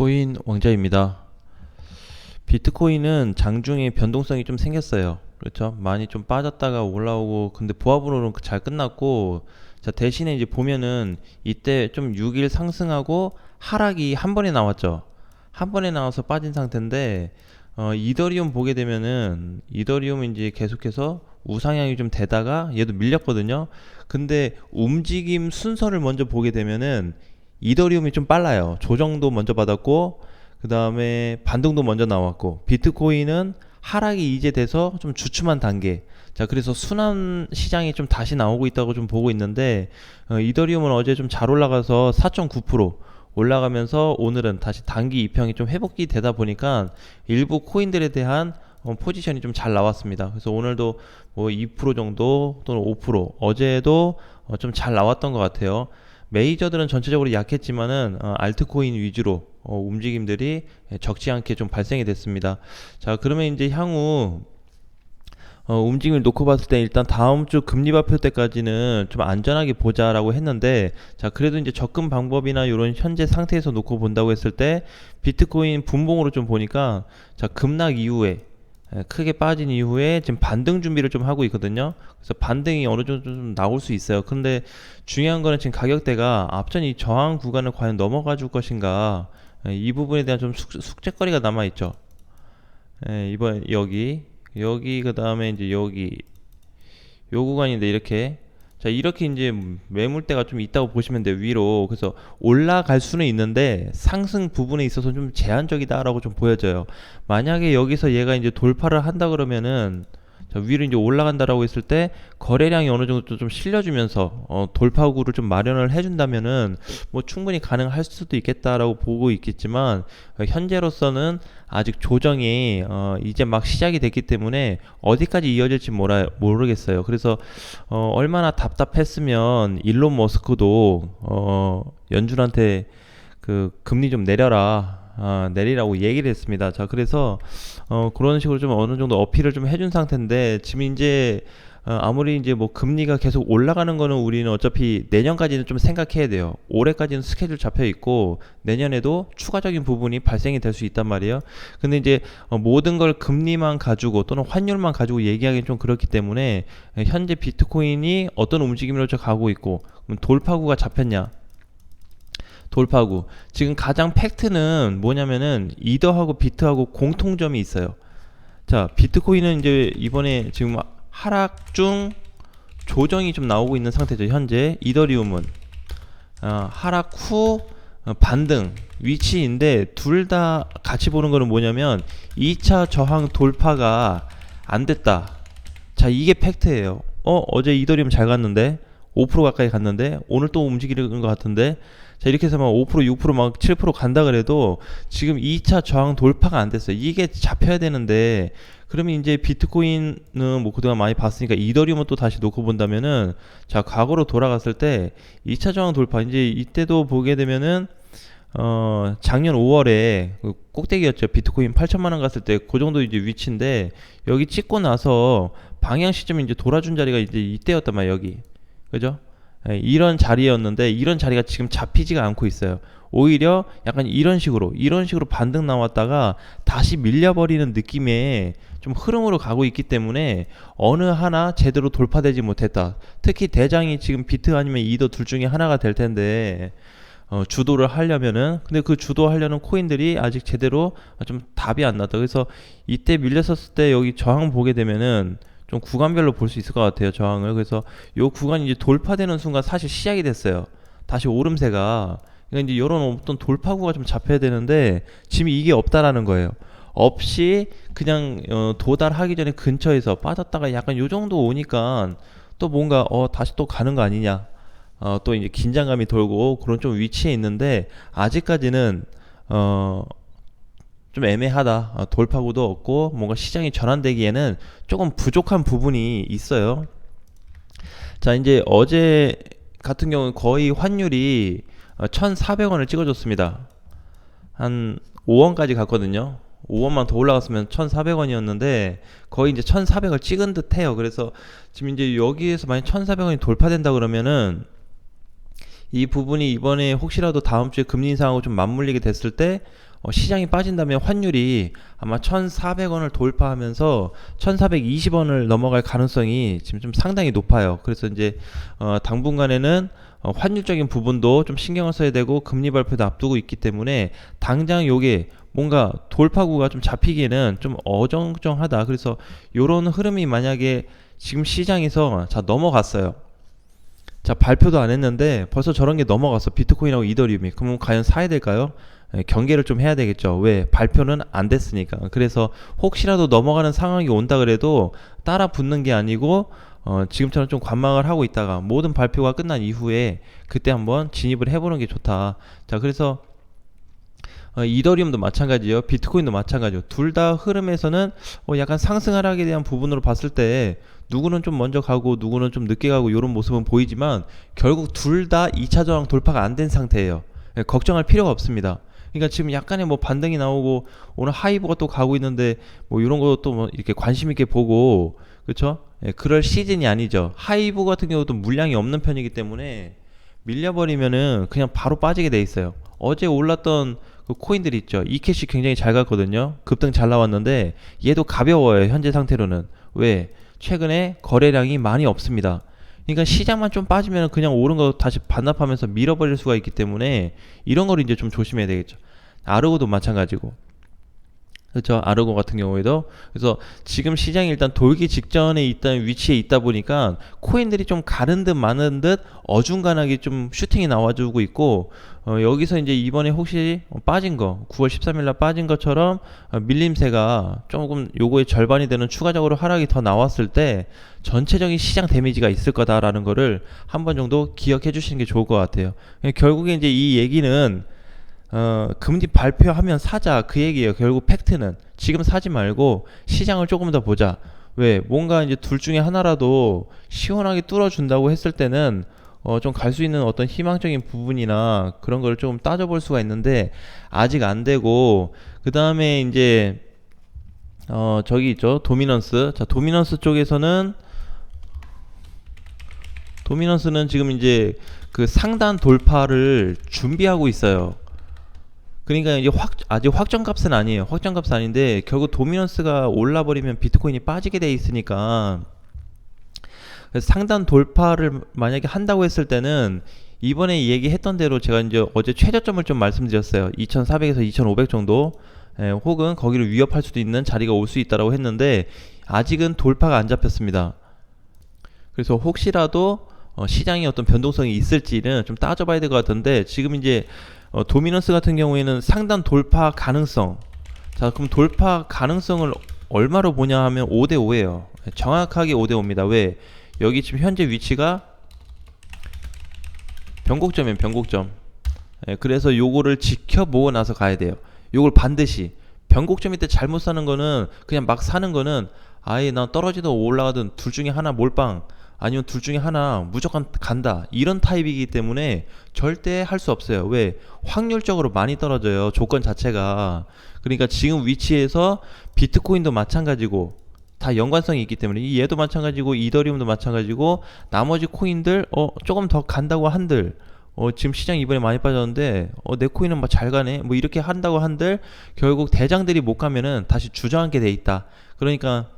비트코인 왕자입니다. 비트코인은 장중에 변동성이 좀 생겼어요. 그렇죠? 많이 좀 빠졌다가 올라오고 근데 보합으로는 잘 끝났고 자 대신에 이제 보면은 이때 좀 6일 상승하고 하락이 한 번에 나왔죠. 한 번에 나와서 빠진 상태인데 어, 이더리움 보게 되면은 이더리움 이제 계속해서 우상향이 좀 되다가 얘도 밀렸거든요. 근데 움직임 순서를 먼저 보게 되면은 이더리움이 좀 빨라요. 조정도 먼저 받았고 그 다음에 반등도 먼저 나왔고 비트코인은 하락이 이제 돼서 좀 주춤한 단계. 자 그래서 순환 시장이 좀 다시 나오고 있다고 좀 보고 있는데 어, 이더리움은 어제 좀 잘 올라가서 4.9% 올라가면서 오늘은 다시 단기 이평이 좀 회복이 되다 보니까 일부 코인들에 대한 어, 포지션이 좀 잘 나왔습니다. 그래서 오늘도 뭐 2% 정도 또는 5% 어제도 어, 좀 잘 나왔던 것 같아요. 메이저들은 전체적으로 약했지만은 어, 알트코인 위주로 어, 움직임들이 적지 않게 좀 발생이 됐습니다. 자 그러면 이제 향후 어, 움직임을 놓고 봤을 때 일단 다음 주 금리 발표 때까지는 좀 안전하게 보자라고 했는데 자 그래도 이제 접근 방법이나 이런 현재 상태에서 놓고 본다고 했을 때 비트코인 분봉으로 좀 보니까 자 급락 이후에 에, 크게 빠진 이후에 지금 반등 준비를 좀 하고 있거든요. 그래서 반등이 어느 정도 좀 나올 수 있어요. 근데 중요한 거는 지금 가격대가 앞전 이 저항 구간을 과연 넘어가 줄 것인가 에, 이 부분에 대한 좀 숙, 숙제거리가 남아 있죠. 에, 이번 여기 여기 그 다음에 이제 여기 요 구간인데 이렇게 자 이렇게 이제 매물대가 좀 있다고 보시면 돼요 위로. 그래서 올라갈 수는 있는데 상승 부분에 있어서 좀 제한적이다라고 좀 보여져요. 만약에 여기서 얘가 이제 돌파를 한다 그러면은 자, 위로 이제 올라간다라고 했을 때 거래량이 어느 정도 좀 실려주면서 어, 돌파구를 좀 마련을 해준다면은 뭐 충분히 가능할 수도 있겠다라고 보고 있겠지만 어, 현재로서는 아직 조정이 어, 이제 막 시작이 됐기 때문에 어디까지 이어질지 모라, 모르겠어요. 그래서 어, 얼마나 답답했으면 일론 머스크도 어, 연준한테 그 금리 좀 내려라. 아, 내리라고 얘기를 했습니다. 자, 그래서 어, 그런 식으로 좀 어느 정도 어필을 좀 해준 상태인데 지금 이제 어, 아무리 이제 뭐 금리가 계속 올라가는 거는 우리는 어차피 내년까지는 좀 생각해야 돼요. 올해까지는 스케줄 잡혀 있고 내년에도 추가적인 부분이 발생이 될 수 있단 말이에요. 근데 이제 어, 모든 걸 금리만 가지고 또는 환율만 가지고 얘기하기는 좀 그렇기 때문에 현재 비트코인이 어떤 움직임으로 가고 있고 돌파구가 잡혔냐? 돌파구. 지금 가장 팩트는 뭐냐면은 이더하고 비트하고 공통점이 있어요. 자, 비트코인은 이제 이번에 지금 하락 중 조정이 좀 나오고 있는 상태죠. 현재 이더리움은 어, 하락 후 어, 반등 위치인데 둘 다 같이 보는 거는 뭐냐면 2차 저항 돌파가 안 됐다. 자, 이게 팩트예요. 어, 어제 이더리움 잘 갔는데 5% 가까이 갔는데 오늘 또 움직이는 것 같은데 자 이렇게 해서 막 5% 6%막 7% 간다 그래도 지금 2차 저항 돌파가 안 됐어요. 이게 잡혀야 되는데 그러면 이제 비트코인은 뭐 그동안 많이 봤으니까 이더리움을 또 다시 놓고 본다면은 자 과거로 돌아갔을 때 2차 저항 돌파 이제 이때도 보게 되면은 어 작년 5월에 그 꼭대기였죠 비트코인 8천만 원 갔을 때 그 정도 이제 위치인데 여기 찍고 나서 방향 시점이 이제 돌아준 자리가 이제 이때였단 말이야 여기 그죠? 예, 이런 자리였는데 이런 자리가 지금 잡히지가 않고 있어요. 오히려 약간 이런 식으로 이런 식으로 반등 나왔다가 다시 밀려버리는 느낌의 좀 흐름으로 가고 있기 때문에 어느 하나 제대로 돌파되지 못했다. 특히 대장이 지금 비트 아니면 이더 둘 중에 하나가 될 텐데 어, 주도를 하려면은 근데 그 주도하려는 코인들이 아직 제대로 좀 답이 안 나다. 그래서 이때 밀렸었을 때 여기 저항 보게 되면은 좀 구간별로 볼 수 있을 것 같아요 저항을. 그래서 요 구간이 이제 돌파되는 순간 사실 시작이 됐어요. 다시 오름세가. 그러니까 이제 이런 어떤 돌파구가 좀 잡혀야 되는데 지금 이게 없다라는 거예요. 없이 그냥 어, 도달하기 전에 근처에서 빠졌다가 약간 요 정도 오니까 또 뭔가 어 다시 또 가는 거 아니냐. 어, 또 이제 긴장감이 돌고 그런 좀 위치에 있는데 아직까지는 어, 좀 애매하다. 어, 돌파구도 없고 뭔가 시장이 전환되기에는 조금 부족한 부분이 있어요. 자, 이제 어제 같은 경우는 거의 환율이 1,400원을 어, 찍어줬습니다. 한 5원까지 갔거든요. 5원만 더 올라갔으면 1,400원이었는데 거의 이제 1,400을 찍은 듯해요. 그래서 지금 이제 여기에서 만약 1,400원이 돌파된다 그러면은 이 부분이 이번에 혹시라도 다음 주에 금리 인상하고 좀 맞물리게 됐을 때 어, 시장이 빠진다면 환율이 아마 1,400원을 돌파하면서 1,420원을 넘어갈 가능성이 지금 좀 상당히 높아요. 그래서 이제 어, 당분간에는 어, 환율적인 부분도 좀 신경을 써야 되고 금리 발표도 앞두고 있기 때문에 당장 요게 뭔가 돌파구가 좀 잡히기에는 좀 어정쩡하다. 그래서 요런 흐름이 만약에 지금 시장에서 자 넘어갔어요. 자 발표도 안 했는데 벌써 저런 게 넘어갔어 비트코인하고 이더리움이 그러면 과연 사야 될까요? 예, 경계를 좀 해야 되겠죠. 왜 발표는 안 됐으니까. 그래서 혹시라도 넘어가는 상황이 온다 그래도 따라 붙는 게 아니고 어, 지금처럼 좀 관망을 하고 있다가 모든 발표가 끝난 이후에 그때 한번 진입을 해보는 게 좋다. 자 그래서 어, 이더리움도 마찬가지예요. 비트코인도 마찬가지예요. 둘다 흐름에서는 어, 약간 상승 하락에 대한 부분으로 봤을 때 누구는 좀 먼저 가고 누구는 좀 늦게 가고 이런 모습은 보이지만 결국 둘 다 2차 저항 돌파가 안 된 상태예요. 예, 걱정할 필요가 없습니다. 그러니까 지금 약간의 뭐 반등이 나오고 오늘 하이브가 또 가고 있는데 뭐 이런 것도 뭐 이렇게 관심 있게 보고 그렇죠? 예, 그럴 시즌이 아니죠. 하이브 같은 경우도 물량이 없는 편이기 때문에 밀려버리면은 그냥 바로 빠지게 돼 있어요. 어제 올랐던 그 코인들 있죠. 이캐시 굉장히 잘 갔거든요. 급등 잘 나왔는데 얘도 가벼워요. 현재 상태로는 왜? 최근에 거래량이 많이 없습니다. 그러니까 시장만 좀 빠지면 그냥 오른 거 다시 반납하면서 밀어버릴 수가 있기 때문에 이런 걸 이제 좀 조심해야 되겠죠. 아르고도 마찬가지고. 그렇죠. 아르고 같은 경우에도 그래서 지금 시장이 일단 돌기 직전에 있다는 위치에 있다 보니까 코인들이 좀 가는 듯 마는 듯 어중간하게 좀 슈팅이 나와주고 있고 어, 여기서 이제 이번에 혹시 어, 빠진 거 9월 13일 날 빠진 것처럼 어, 밀림세가 조금 요거의 절반이 되는 추가적으로 하락이 더 나왔을 때 전체적인 시장 데미지가 있을 거다라는 거를 한 번 정도 기억해 주시는 게 좋을 것 같아요. 결국에 이제 이 얘기는 어, 금리 발표하면 사자 그 얘기예요. 결국 팩트는 지금 사지 말고 시장을 조금 더 보자. 왜 뭔가 이제 둘 중에 하나라도 시원하게 뚫어준다고 했을 때는 어, 좀 갈 수 있는 어떤 희망적인 부분이나 그런 걸 좀 따져볼 수가 있는데 아직 안 되고 그 다음에 이제 어, 저기 있죠 도미넌스. 자 도미넌스 쪽에서는 도미넌스는 지금 이제 그 상단 돌파를 준비하고 있어요. 그러니까 이제 확 아직 확정값은 아니에요. 확정값은 아닌데 결국 도미넌스가 올라 버리면 비트코인이 빠지게 돼 있으니까 상단 돌파를 만약에 한다고 했을 때는 이번에 얘기했던 대로 제가 이제 어제 최저점을 좀 말씀드렸어요. 2,400에서 2,500 정도. 예, 혹은 거기를 위협할 수도 있는 자리가 올 수 있다라고 했는데 아직은 돌파가 안 잡혔습니다. 그래서 혹시라도 어, 시장에 어떤 변동성이 있을지는 좀 따져봐야 될 것 같은데 지금 이제 어, 도미넌스 같은 경우에는 상단 돌파 가능성. 자, 그럼 돌파 가능성을 얼마로 보냐 하면 5대 5예요. 정확하게 5대 5입니다. 왜? 여기 지금 현재 위치가 변곡점이에요. 변곡점. 예, 그래서 요거를 지켜보고 나서 가야 돼요. 요걸 반드시 변곡점일 때 잘못 사는 거는 그냥 막 사는 거는 아예 나 떨어지든 올라가든 둘 중에 하나 몰빵 아니면 둘 중에 하나 무조건 간다. 이런 타입이기 때문에 절대 할 수 없어요. 왜? 확률적으로 많이 떨어져요 조건 자체가. 그러니까 지금 위치에서 비트코인도 마찬가지고 다 연관성이 있기 때문에 이 얘도 마찬가지고 이더리움도 마찬가지고 나머지 코인들 어 조금 더 간다고 한들 어 지금 시장 이번에 많이 빠졌는데 어 내 코인은 막 잘 가네? 뭐 이렇게 한다고 한들 결국 대장들이 못 가면은 다시 주저앉게 돼 있다. 그러니까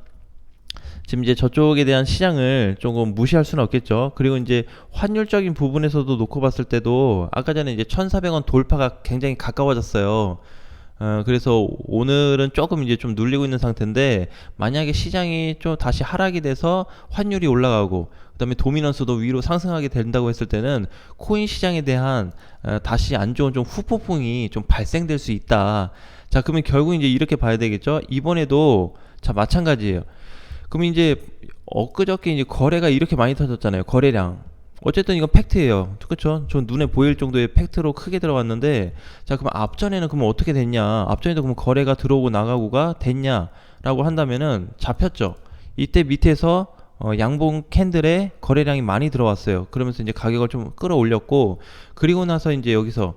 지금 이제 저쪽에 대한 시장을 조금 무시할 수는 없겠죠. 그리고 이제 환율적인 부분에서도 놓고 봤을 때도 아까 전에 이제 1,400원 돌파가 굉장히 가까워졌어요. 어, 그래서 오늘은 조금 이제 좀 눌리고 있는 상태인데 만약에 시장이 좀 다시 하락이 돼서 환율이 올라가고 그다음에 도미넌스도 위로 상승하게 된다고 했을 때는 코인 시장에 대한 어, 다시 안 좋은 좀 후폭풍이 좀 발생될 수 있다. 자, 그러면 결국 이제 이렇게 봐야 되겠죠. 이번에도 자 마찬가지예요. 그럼 이제 엊그저께 이제 거래가 이렇게 많이 터졌잖아요. 거래량. 어쨌든 이건 팩트예요. 그렇죠? 전 눈에 보일 정도의 팩트로 크게 들어갔는데 자 그럼 앞전에는 그러면 어떻게 됐냐? 앞전에도 그러면 거래가 들어오고 나가고가 됐냐라고 한다면은 잡혔죠. 이때 밑에서 어, 양봉 캔들에 거래량이 많이 들어왔어요. 그러면서 이제 가격을 좀 끌어올렸고 그리고 나서 이제 여기서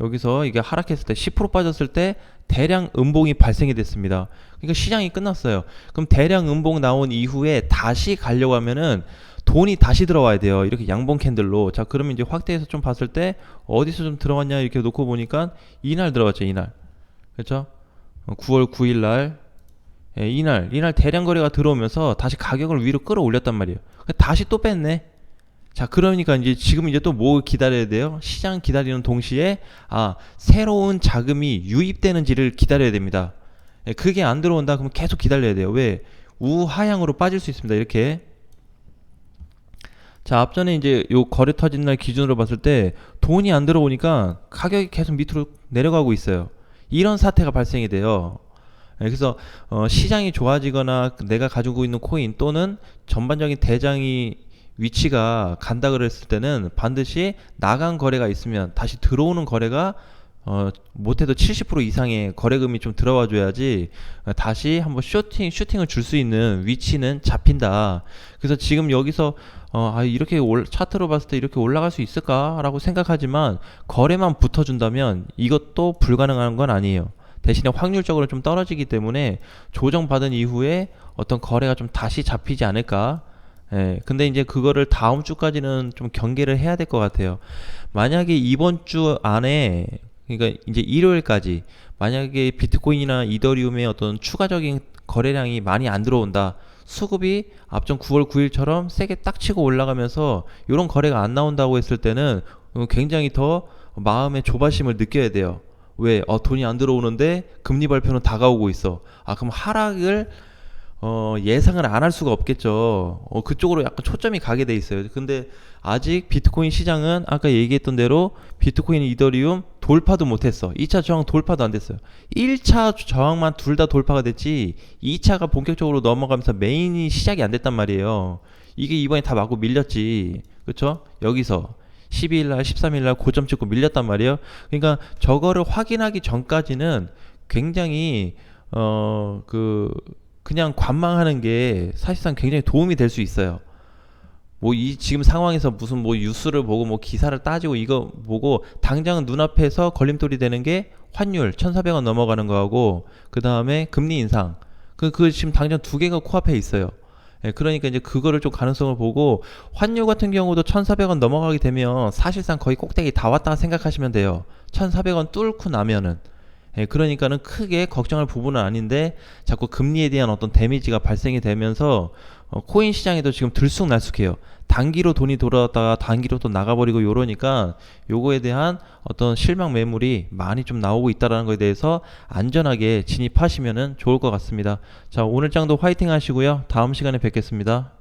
여기서 이게 하락했을 때 10% 빠졌을 때 대량 음봉이 발생이 됐습니다. 그러니까 시장이 끝났어요. 그럼 대량 음봉 나온 이후에 다시 가려고 하면은 돈이 다시 들어와야 돼요. 이렇게 양봉 캔들로. 자, 그러면 이제 확대해서 좀 봤을 때 어디서 좀 들어왔냐 이렇게 놓고 보니까 이날 들어갔죠, 이날. 그렇죠? 9월 9일 날 예, 이날 이날 대량 거래가 들어오면서 다시 가격을 위로 끌어올렸단 말이에요. 다시 또 뺐네. 자, 그러니까 이제 지금 이제 또 뭐 기다려야 돼요? 시장 기다리는 동시에 아, 새로운 자금이 유입되는지를 기다려야 됩니다. 예, 그게 안 들어온다 그러면 계속 기다려야 돼요. 왜? 우하향으로 빠질 수 있습니다. 이렇게. 자, 앞전에 이제 요 거래 터진 날 기준으로 봤을 때 돈이 안 들어오니까 가격이 계속 밑으로 내려가고 있어요. 이런 사태가 발생이 돼요. 예, 그래서 어, 시장이 좋아지거나 내가 가지고 있는 코인 또는 전반적인 대장이 위치가 간다 그랬을 때는 반드시 나간 거래가 있으면 다시 들어오는 거래가 어, 못해도 70% 이상의 거래금이 좀 들어와 줘야지 어, 다시 한번 슈팅 슈팅을 줄 수 있는 위치는 잡힌다. 그래서 지금 여기서 어, 아, 이렇게 올, 차트로 봤을 때 이렇게 올라갈 수 있을까라고 생각하지만 거래만 붙어준다면 이것도 불가능한 건 아니에요. 대신에 확률적으로 좀 떨어지기 때문에 조정받은 이후에 어떤 거래가 좀 다시 잡히지 않을까. 예, 근데 이제 그거를 다음 주까지는 좀 경계를 해야 될 것 같아요. 만약에 이번 주 안에, 그러니까 이제 일요일까지, 만약에 비트코인이나 이더리움의 어떤 추가적인 거래량이 많이 안 들어온다. 수급이 앞전 9월 9일처럼 세게 딱 치고 올라가면서 이런 거래가 안 나온다고 했을 때는 어, 굉장히 더 마음의 조바심을 느껴야 돼요. 왜? 어, 돈이 안 들어오는데 금리 발표는 다가오고 있어. 아, 그럼 하락을 어, 예상을 안 할 수가 없겠죠. 어, 그쪽으로 약간 초점이 가게 돼 있어요. 근데 아직 비트코인 시장은 아까 얘기했던 대로 비트코인, 이더리움 돌파도 못했어. 2차 저항 돌파도 안 됐어요. 1차 저항만 둘 다 돌파가 됐지 2차가 본격적으로 넘어가면서 메인이 시작이 안 됐단 말이에요. 이게 이번에 다 맞고 밀렸지. 그쵸? 여기서 12일 날, 13일 날 고점 찍고 밀렸단 말이에요. 그러니까 저거를 확인하기 전까지는 굉장히 어, 그 그냥 관망하는 게 사실상 굉장히 도움이 될 수 있어요. 뭐 이 지금 상황에서 무슨 뭐 뉴스를 보고 뭐 기사를 따지고 이거 보고 당장 눈앞에서 걸림돌이 되는 게 환율 1,400원 넘어가는 거하고 그 다음에 금리 인상 그, 그 지금 당장 두 개가 코앞에 있어요. 예, 그러니까 이제 그거를 좀 가능성을 보고 환율 같은 경우도 1,400원 넘어가게 되면 사실상 거의 꼭대기 다 왔다 생각하시면 돼요. 1,400원 뚫고 나면은 예, 그러니까는 크게 걱정할 부분은 아닌데 자꾸 금리에 대한 어떤 데미지가 발생이 되면서 어, 코인 시장에도 지금 들쑥날쑥해요. 단기로 돈이 돌아왔다가 단기로 또 나가버리고 요러니까 요거에 대한 어떤 실망 매물이 많이 좀 나오고 있다라는 거에 대해서 안전하게 진입하시면은 좋을 것 같습니다. 자, 오늘 장도 화이팅 하시고요. 다음 시간에 뵙겠습니다.